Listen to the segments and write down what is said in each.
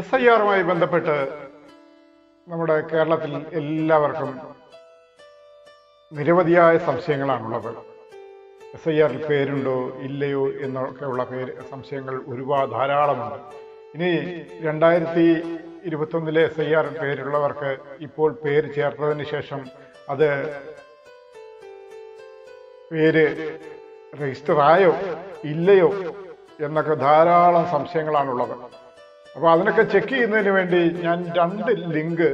S I ആറുമായി ബന്ധപ്പെട്ട് നമ്മുടെ കേരളത്തിൽ എല്ലാവർക്കും നിരവധിയായ സംശയങ്ങളാണുള്ളത്. എസ് ഐ ആറിൽ പേരുണ്ടോ ഇല്ലയോ എന്നൊക്കെയുള്ള പേര് സംശയങ്ങൾ ഒരുപാട് ധാരാളമുണ്ട്. ഇനി രണ്ടായിരത്തി ഇരുപത്തൊന്നിലെ എസ് ഐ ആറിൽ പേരുള്ളവർക്ക് ഇപ്പോൾ പേര് ചേർത്തതിന് ശേഷം അത് പേര് രജിസ്റ്റർ ആയോ ഇല്ലയോ എന്നൊക്കെ ധാരാളം സംശയങ്ങളാണുള്ളത്. അപ്പോൾ അതിനൊക്കെ ചെക്ക് ചെയ്യുന്നതിന് വേണ്ടി ഞാൻ രണ്ട് ലിങ്ക്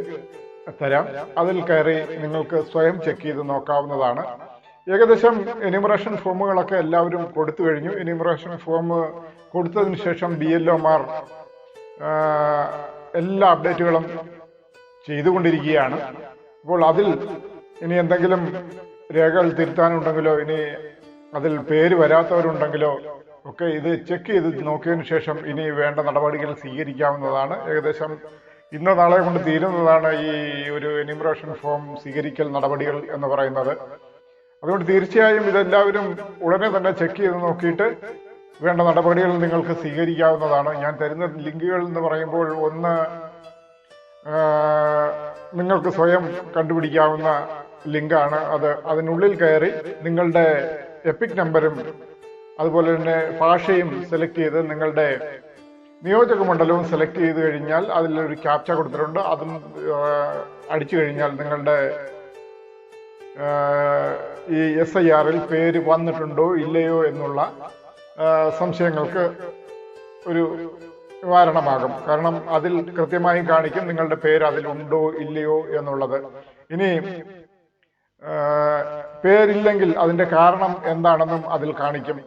തരാം. അതിൽ കയറി നിങ്ങൾക്ക് സ്വയം ചെക്ക് ചെയ്ത് നോക്കാവുന്നതാണ്. ഏകദേശം എനിമറേഷൻ ഫോമുകളൊക്കെ എല്ലാവരും കൊടുത്തു കഴിഞ്ഞു. എനിമറേഷൻ ഫോം കൊടുത്തതിന് ശേഷം ബി എൽ ഒമാർ എല്ലാ അപ്ഡേറ്റുകളും ചെയ്തുകൊണ്ടിരിക്കുകയാണ്. അപ്പോൾ അതിൽ ഇനി എന്തെങ്കിലും രേഖകൾ തിരുത്താനുണ്ടെങ്കിലോ ഇനി അതിൽ പേര് വരാത്തവരുണ്ടെങ്കിലോ ഒക്കെ ഇത് ചെക്ക് ചെയ്ത് നോക്കിയതിനു ശേഷം ഇനി വേണ്ട നടപടികൾ സ്വീകരിക്കാവുന്നതാണ്. ഏകദേശം ഇന്നോ നാളെ കൊണ്ട് തീരുന്നതാണ് ഈ ഒരു എനിമറേഷൻ ഫോം സ്വീകരിക്കൽ നടപടികൾ എന്ന് പറയുന്നത്. അതുകൊണ്ട് തീർച്ചയായും ഇതെല്ലാവരും ഉടനെ തന്നെ ചെക്ക് ചെയ്ത് നോക്കിയിട്ട് വേണ്ട നടപടികൾ നിങ്ങൾക്ക് സ്വീകരിക്കാവുന്നതാണ്. ഞാൻ തരുന്ന ലിങ്കുകൾ എന്ന് പറയുമ്പോൾ ഒന്ന് നിങ്ങൾക്ക് സ്വയം കണ്ടുപിടിക്കാവുന്ന ലിങ്കാണ് അത്. അതിനുള്ളിൽ കയറി നിങ്ങളുടെ എപ്പിക് നമ്പറും അതുപോലെ തന്നെ ഭാഷയും സെലക്ട് ചെയ്ത് നിങ്ങളുടെ നിയോജക മണ്ഡലവും സെലക്ട് ചെയ്ത് കഴിഞ്ഞാൽ അതിലൊരു ക്യാപ്ച കൊടുത്തിട്ടുണ്ട്. അതും അടിച്ചു കഴിഞ്ഞാൽ നിങ്ങളുടെ ഈ എസ് ഐ ആറിൽ പേര് വന്നിട്ടുണ്ടോ ഇല്ലയോ എന്നുള്ള സംശയങ്ങൾക്ക് ഒരു നിവാരണമാകും. കാരണം അതിൽ കൃത്യമായി കാണിക്കും നിങ്ങളുടെ പേര് അതിലുണ്ടോ ഇല്ലയോ എന്നുള്ളത്. ഇനി പേരില്ലെങ്കിൽ അതിന്റെ കാരണം എന്താണെന്നും അതിൽ കാണിക്കും.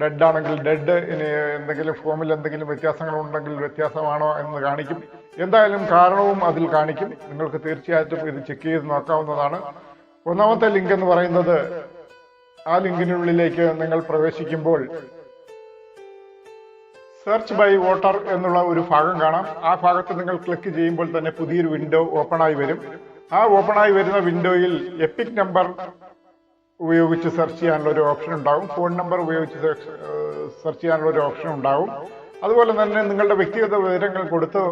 ഡെഡ് ആണെങ്കിൽ ഡെഡ് ഇനി എന്തെങ്കിലും ഫോമിൽ എന്തെങ്കിലും വ്യത്യാസങ്ങൾ ഉണ്ടെങ്കിൽ വ്യത്യാസമാണോ എന്ന് കാണിക്കും. എന്തായാലും കാരണവും അതിൽ കാണിക്കും. നിങ്ങൾക്ക് തീർച്ചയായിട്ടും ഇത് ചെക്ക് ചെയ്ത് നോക്കാവുന്നതാണ്. ഒന്നാമത്തെ ലിങ്ക് എന്ന് പറയുന്നത് ആ ലിങ്കിനുള്ളിലേക്ക് നിങ്ങൾ പ്രവേശിക്കുമ്പോൾ സെർച്ച് ബൈ വോട്ടർ എന്നുള്ള ഒരു ഭാഗം കാണാം. ആ ഭാഗത്ത് നിങ്ങൾ ക്ലിക്ക് ചെയ്യുമ്പോൾ തന്നെ പുതിയൊരു വിൻഡോ ഓപ്പൺ ആയി വരും. ആ ഓപ്പൺ ആയി വരുന്ന വിൻഡോയിൽ എപ്പിക് നമ്പർ ഉപയോഗിച്ച് സെർച്ച് ചെയ്യാനുള്ള ഒരു ഓപ്ഷൻ ഉണ്ടാവും. ഫോൺ നമ്പർ ഉപയോഗിച്ച് സെർച്ച് ചെയ്യാനുള്ള ഒരു ഓപ്ഷൻ ഉണ്ടാവും. അതുപോലെ തന്നെ നിങ്ങളുടെ വ്യക്തിഗത വിവരങ്ങൾ കൊടുത്ത്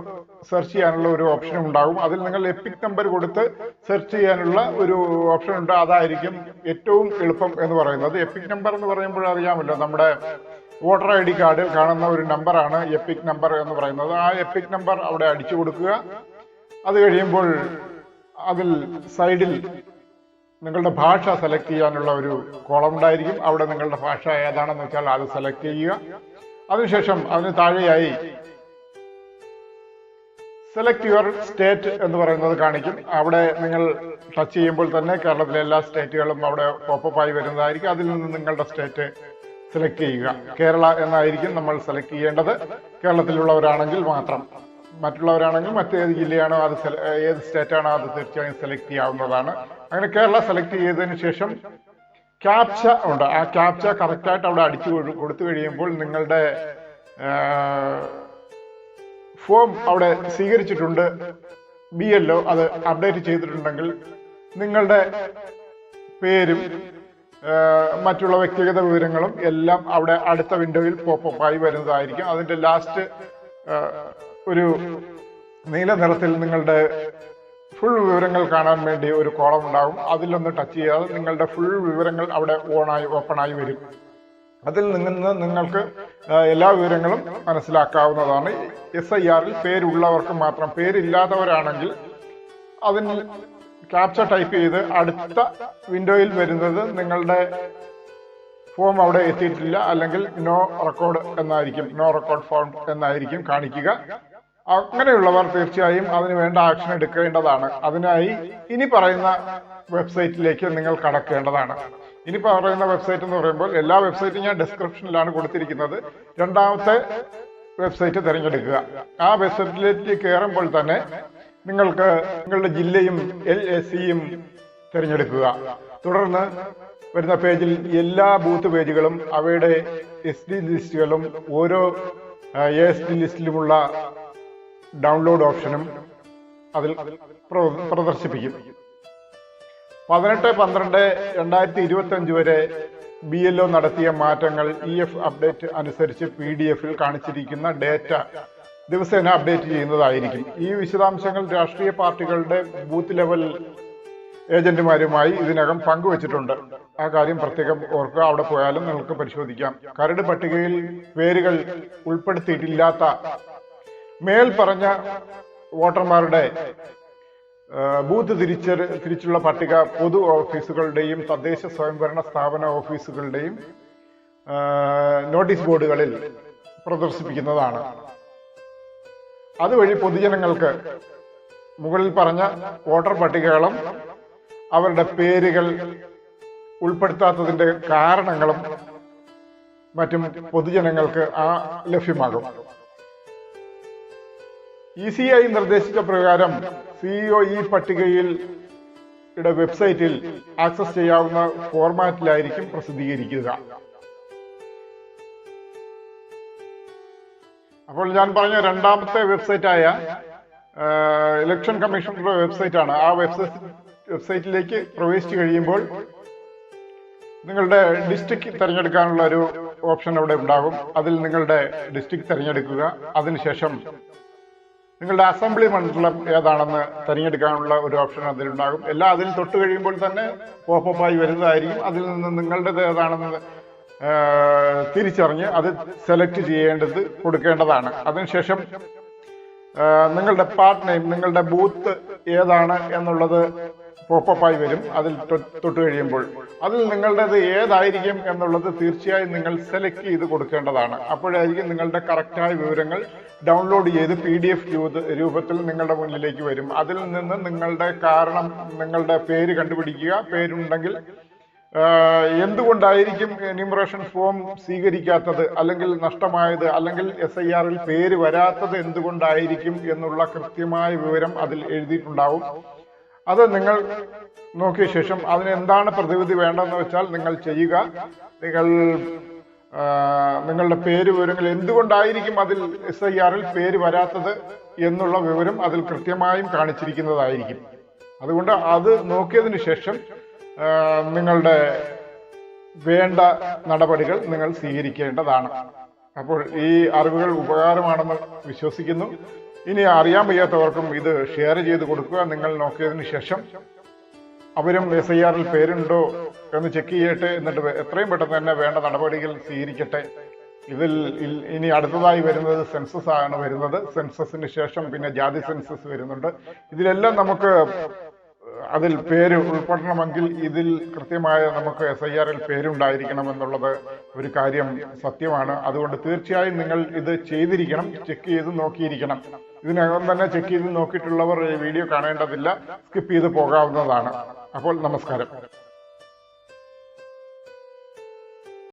സെർച്ച് ചെയ്യാനുള്ള ഒരു ഓപ്ഷൻ ഉണ്ടാവും. അതിൽ നിങ്ങൾ എപ്പിക് നമ്പർ കൊടുത്ത് സെർച്ച് ചെയ്യാനുള്ള ഒരു ഓപ്ഷൻ ഉണ്ട്. അതായിരിക്കും ഏറ്റവും എളുപ്പം എന്ന് പറയുന്നത്. എപ്പിക് നമ്പർ എന്ന് പറയുമ്പോൾ അറിയാമല്ലോ. നമ്മുടെ വോട്ടർ ഐ ഡി കാർഡിൽ കാണുന്ന ഒരു നമ്പറാണ് എപ്പിക് നമ്പർ എന്ന് പറയുന്നത്. ആ എപ്പിക് നമ്പർ അവിടെ അടിച്ചു കൊടുക്കുക. അത് കഴിയുമ്പോൾ അതിൽ സൈഡിൽ നിങ്ങളുടെ ഭാഷ സെലക്ട് ചെയ്യാനുള്ള ഒരു കോളം ഉണ്ടായിരിക്കും. അവിടെ നിങ്ങളുടെ ഭാഷ ഏതാണെന്ന് വെച്ചാൽ അത് സെലക്ട് ചെയ്യുക. അതിനുശേഷം അതിന് താഴെയായി സെലക്ട് യുവർ സ്റ്റേറ്റ് എന്ന് പറയുന്നത് കാണിക്കും. അവിടെ നിങ്ങൾ ടച്ച് ചെയ്യുമ്പോൾ തന്നെ കേരളത്തിലെ എല്ലാ സ്റ്റേറ്റുകളും അവിടെ പോപ്പപ്പ് ആയി വരുന്നതായിരിക്കും. അതിൽ നിന്ന് നിങ്ങളുടെ സ്റ്റേറ്റ് സെലക്ട് ചെയ്യുക. കേരള എന്നായിരിക്കും നമ്മൾ സെലക്ട് ചെയ്യേണ്ടത്. കേരളത്തിലുള്ളവരാണെങ്കിൽ മാത്രം. മറ്റുള്ളവരാണെങ്കിൽ മറ്റേത് ജില്ലയാണോ അത് ഏത് സ്റ്റേറ്റാണോ അത് തീർച്ചയായും സെലക്ട് ചെയ്യാവുന്നതാണ്. അങ്ങനെ കേരള സെലക്ട് ചെയ്തതിന് ശേഷം ക്യാപ്ച ഉണ്ട്. ആ ക്യാപ്ച കറക്റ്റായിട്ട് അവിടെ അടിച്ചു കൊടു- കൊടുത്തു കഴിയുമ്പോൾ നിങ്ങളുടെ ഫോം അവിടെ സ്വീകരിച്ചിട്ടുണ്ട്. ബി എൽ ഒ അത് അപ്ഡേറ്റ് ചെയ്തിട്ടുണ്ടെങ്കിൽ നിങ്ങളുടെ പേരും മറ്റുള്ള വ്യക്തിഗത വിവരങ്ങളും എല്ലാം അവിടെ അടുത്ത വിൻഡോയിൽ പോപ്പപ്പ് ആയി വരുന്നതായിരിക്കും. അതിന്റെ ലാസ്റ്റ് ഒരു നീല നിറത്തിൽ നിങ്ങളുടെ ഫുൾ വിവരങ്ങൾ കാണാൻ വേണ്ടി ഒരു കോളം ഉണ്ടാകും. അതിലൊന്ന് ടച്ച് ചെയ്യാതെ നിങ്ങളുടെ ഫുൾ വിവരങ്ങൾ അവിടെ ഓണായി ഓപ്പൺ ആയി വരും. അതിൽ നിന്ന് നിങ്ങൾക്ക് എല്ലാ വിവരങ്ങളും മനസ്സിലാക്കാവുന്നതാണ്. എസ് ഐ ആറിൽ പേരുള്ളവർക്ക് മാത്രം പേരില്ലാത്തവരാണെങ്കിൽ അതിന് ക്യാപ്ച ടൈപ്പ് ചെയ്ത് അടുത്ത വിൻഡോയിൽ വരുന്നത് നിങ്ങളുടെ ഫോം അവിടെ എത്തിയിട്ടില്ല. അല്ലെങ്കിൽ നോ റെക്കോർഡ് എന്നായിരിക്കും നോ റെക്കോർഡ് ഫോം എന്നായിരിക്കും കാണിക്കുക. അങ്ങനെയുള്ളവർ തീർച്ചയായും അതിന് വേണ്ട ആക്ഷൻ എടുക്കേണ്ടതാണ്. അതിനായി ഇനി പറയുന്ന വെബ്സൈറ്റിലേക്ക് നിങ്ങൾ കടക്കേണ്ടതാണ്. ഇനി പറയുന്ന വെബ്സൈറ്റ് എന്ന് പറയുമ്പോൾ എല്ലാ വെബ്സൈറ്റും ഞാൻ ഡിസ്ക്രിപ്ഷനിലാണ് കൊടുത്തിരിക്കുന്നത്. രണ്ടാമത്തെ വെബ്സൈറ്റ് തിരഞ്ഞെടുക്കുക. ആ വെബ്സൈറ്റിലേക്ക് കയറുമ്പോൾ തന്നെ നിങ്ങൾക്ക് നിങ്ങളുടെ ജില്ലയും എൽ എസ് സിയും തിരഞ്ഞെടുക്കുക. തുടർന്ന് വരുന്ന പേജിൽ എല്ലാ ബൂത്ത് പേജുകളും അവയുടെ എസ് ഡി ലിസ്റ്റുകളും ഓരോ എസ് ഡി ലിസ്റ്റിലുമുള്ള ഡൗൺലോഡ് ഓപ്ഷനും അതിൽ പ്രദർശിപ്പിക്കും. പതിനെട്ട് പന്ത്രണ്ട് രണ്ടായിരത്തി ഇരുപത്തി അഞ്ച് വരെ ബി എൽ ഒ നടത്തിയ മാറ്റങ്ങൾ ഇ എഫ് അപ്ഡേറ്റ് അനുസരിച്ച് പി ഡി എഫിൽ കാണിച്ചിരിക്കുന്ന ഡേറ്റ ദിവസേന അപ്ഡേറ്റ് ചെയ്യുന്നതായിരിക്കും. ഈ വിശദാംശങ്ങൾ രാഷ്ട്രീയ പാർട്ടികളുടെ ബൂത്ത് ലെവൽ ഏജന്റുമാരുമായി ഇതിനകം പങ്കുവച്ചിട്ടുണ്ട്. ആ കാര്യം പ്രത്യേകം ഓർക്കുക. അവിടെ പോയാലും നിങ്ങൾക്ക് പരിശോധിക്കാം. കരട് പട്ടികയിൽ പേരുകൾ ഉൾപ്പെടുത്തിയിട്ടില്ലാത്ത മേൽ പറഞ്ഞ വോട്ടർമാരുടെ ബൂത്ത് തിരിച്ച തിരിച്ചുള്ള പട്ടിക പൊതു ഓഫീസുകളുടെയും തദ്ദേശ സ്വയംഭരണ സ്ഥാപന ഓഫീസുകളുടെയും നോട്ടീസ് ബോർഡുകളിൽ പ്രദർശിപ്പിക്കുന്നതാണ്. അതുവഴി പൊതുജനങ്ങൾക്ക് മുകളിൽ പറഞ്ഞ വോട്ടർ പട്ടികകളും അവരുടെ പേരുകൾ ഉൾപ്പെടുത്താത്തതിന്റെ കാരണങ്ങളും മറ്റും പൊതുജനങ്ങൾക്ക് ആ ലഭ്യമാകും. ഇ സി ഐ നിർദ്ദേശിച്ച പ്രകാരം സിഇഒ ഈ പട്ടികയിൽ വെബ്സൈറ്റിൽ ആക്സസ് ചെയ്യാവുന്ന ഫോർമാറ്റിലായിരിക്കും പ്രസിദ്ധീകരിക്കുക. അപ്പോൾ ഞാൻ പറഞ്ഞ രണ്ടാമത്തെ വെബ്സൈറ്റായ ഇലക്ഷൻ കമ്മീഷണറുടെ വെബ്സൈറ്റ് ആണ് ആ വെബ്സൈറ്റ് വെബ്സൈറ്റിലേക്ക് പ്രവേശിച്ചു കഴിയുമ്പോൾ നിങ്ങളുടെ ഡിസ്ട്രിക്ട് തിരഞ്ഞെടുക്കാനുള്ള ഒരു ഓപ്ഷൻ അവിടെ ഉണ്ടാകും. അതിൽ നിങ്ങളുടെ ഡിസ്ട്രിക്ട് തിരഞ്ഞെടുക്കുക. അതിനുശേഷം നിങ്ങളുടെ അസംബ്ലി മണ്ഡലം ഏതാണെന്ന് തിരഞ്ഞെടുക്കാനുള്ള ഒരു ഓപ്ഷൻ അതിലുണ്ടാകും. എല്ലാം അതിൽ തൊട്ട് കഴിയുമ്പോൾ തന്നെ പോപ്പപ്പായി വരുന്നതായിരിക്കും. അതിൽ നിന്ന് നിങ്ങളുടേത് ഏതാണെന്ന് തിരിച്ചറിഞ്ഞ് അത് സെലക്ട് ചെയ്യേണ്ടത് കൊടുക്കേണ്ടതാണ്. അതിനുശേഷം നിങ്ങളുടെ പാർട്ട് നെയിം നിങ്ങളുടെ ബൂത്ത് ഏതാണ് എന്നുള്ളത് പോപ്പപ്പായി വരും. അതിൽ തൊട്ട് കഴിയുമ്പോൾ. അതിൽ നിങ്ങളുടേത് ഏതായിരിക്കും എന്നുള്ളത് തീർച്ചയായും നിങ്ങൾ സെലക്ട് ചെയ്ത് കൊടുക്കേണ്ടതാണ്. അപ്പോഴായിരിക്കും നിങ്ങളുടെ കറക്റ്റായ വിവരങ്ങൾ ഡൗൺലോഡ് ചെയ്ത് പി ഡി എഫ് രൂപത്തിൽ നിങ്ങളുടെ മുന്നിലേക്ക് വരും. അതിൽ നിന്ന് നിങ്ങളുടെ കാരണം നിങ്ങളുടെ പേര് കണ്ടുപിടിക്കുക. പേരുണ്ടെങ്കിൽ എന്തുകൊണ്ടായിരിക്കും എന്യൂമറേഷൻ ഫോം സ്വീകരിക്കാത്തത്? അല്ലെങ്കിൽ നഷ്ടമായത്? അല്ലെങ്കിൽ എസ് ഐ ആറിൽ പേര് വരാത്തത് എന്തുകൊണ്ടായിരിക്കും എന്നുള്ള കൃത്യമായ വിവരം അതിൽ എഴുതിയിട്ടുണ്ടാവും. അത് നിങ്ങൾ നോക്കിയ ശേഷം അതിനെന്താണ് പ്രതിവിധി വേണ്ടതെന്ന് വെച്ചാൽ നിങ്ങൾ ചെയ്യുക. നിങ്ങൾ നിങ്ങളുടെ പേര് വിവരങ്ങൾ എന്തുകൊണ്ടായിരിക്കും അതിൽ എസ് ഐ ആറിൽ പേര് വരാത്തത് എന്നുള്ള വിവരം അതിൽ കൃത്യമായും കാണിച്ചിരിക്കുന്നതായിരിക്കും. അതുകൊണ്ട് അത് നോക്കിയതിന് ശേഷം നിങ്ങളുടെ വേണ്ട നടപടികൾ നിങ്ങൾ സ്വീകരിക്കേണ്ടതാണ്. അപ്പോൾ ഈ അറിവുകൾ ഉപകാരമാണെന്ന് വിശ്വസിക്കുന്നു. ഇനി അറിയാൻ വയ്യാത്തവർക്കും ഇത് ഷെയർ ചെയ്ത് കൊടുക്കുക. നിങ്ങൾ നോക്കിയതിന് ശേഷം അവരും എസ് ഐ ആറിൽ പേരുണ്ടോ എന്ന് ചെക്ക് ചെയ്യട്ടെ. എന്നിട്ട് എത്രയും പെട്ടെന്ന് തന്നെ വേണ്ട നടപടികൾ സ്വീകരിക്കട്ടെ. ഇതിൽ ഇനി അടുത്തതായി വരുന്നത് സെൻസസ് ആണ് വരുന്നത്. സെൻസസിന് ശേഷം പിന്നെ ജാതി സെൻസസ് വരുന്നുണ്ട്. ഇതിലെല്ലാം നമുക്ക് അതിൽ പേര് ഉൾപ്പെടണമെങ്കിൽ ഇതിൽ കൃത്യമായ നമുക്ക് എസ് ഐ ആറിൽ പേരുണ്ടായിരിക്കണം എന്നുള്ളത് ഒരു കാര്യം സത്യമാണ്. അതുകൊണ്ട് തീർച്ചയായും നിങ്ങൾ ഇത് ചെയ്തിരിക്കണം. ചെക്ക് ചെയ്ത് നോക്കിയിരിക്കണം. ഇതിനകം തന്നെ ചെക്ക് ചെയ്ത് നോക്കിയിട്ടുള്ളവർ വീഡിയോ കാണേണ്ടതില്ല. സ്കിപ്പ് ചെയ്ത് പോകാവുന്നതാണ്. അപ്പോൾ നമസ്കാരം.